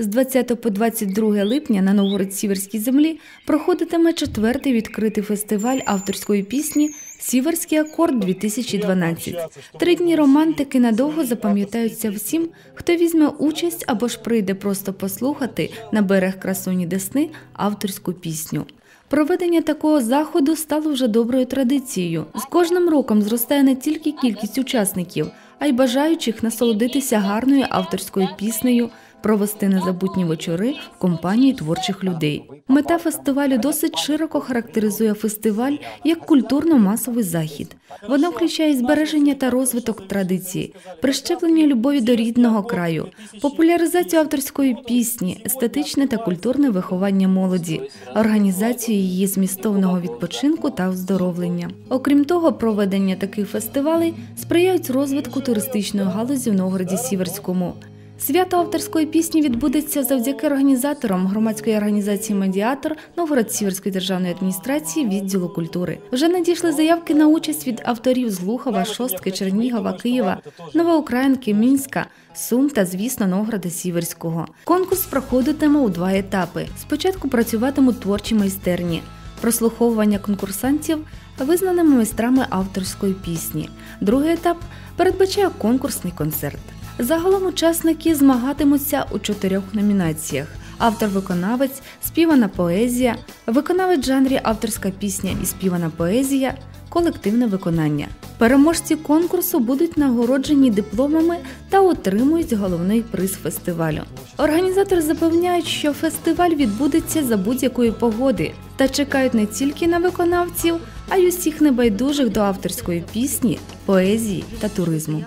З 20 по 22 липня на Новгород-Сіверській землі проходитиме четвертий відкритий фестиваль авторської пісні Сіверський акорд 2012 Три дні романтики надовго запам'ятаються всім, хто візьме участь або ж прийде просто послухати на берег красуні Десни авторську пісню. Проведення такого заходу стало вже доброю традицією. З кожним роком зростає не тільки кількість учасників, а й бажаючих насолодитися гарною авторською піснею, провести незабутні вечори в компанії творчих людей. Мета фестивалю досить широко характеризує фестиваль як культурно-масовий захід. Вона включає збереження та розвиток традиції, прищеплення любові до рідного краю, популяризацію авторської пісні, естетичне та культурне виховання молоді, організацію її змістовного відпочинку та оздоровлення. Окрім того, проведення таких фестивалей сприяють розвитку туристичної галузі в Новгороді Сіверському. Свято авторської пісні відбудеться завдяки організаторам громадської організації Медіатор Новгород-Сіверської державної адміністрації відділу культури. Вже надійшли заявки на участь від авторів з Лухова, Шостки, Чернігова, Києва, Новоукраїнки, Мінська, Сум та, звісно, Новгорода Сіверського. Конкурс проходитиме у два етапи. Спочатку працюватимуть творчі майстерні. Прослуховування конкурсантів визнаними майстрами авторської пісні. Другий етап передбачає конкурсний концерт. Загалом учасники змагатимуться у чотирьох номінаціях: автор-виконавець, співана поезія, виконавець жанрі авторська пісня і співана поезія, колективне виконання. Переможці конкурсу будуть нагороджені дипломами та отримують головний приз фестивалю. Організатори запевняють, що фестиваль відбудеться за будь-якої погоди та чекають не тільки на виконавців, а й усіх небайдужих до авторської пісні, поезії та туризму.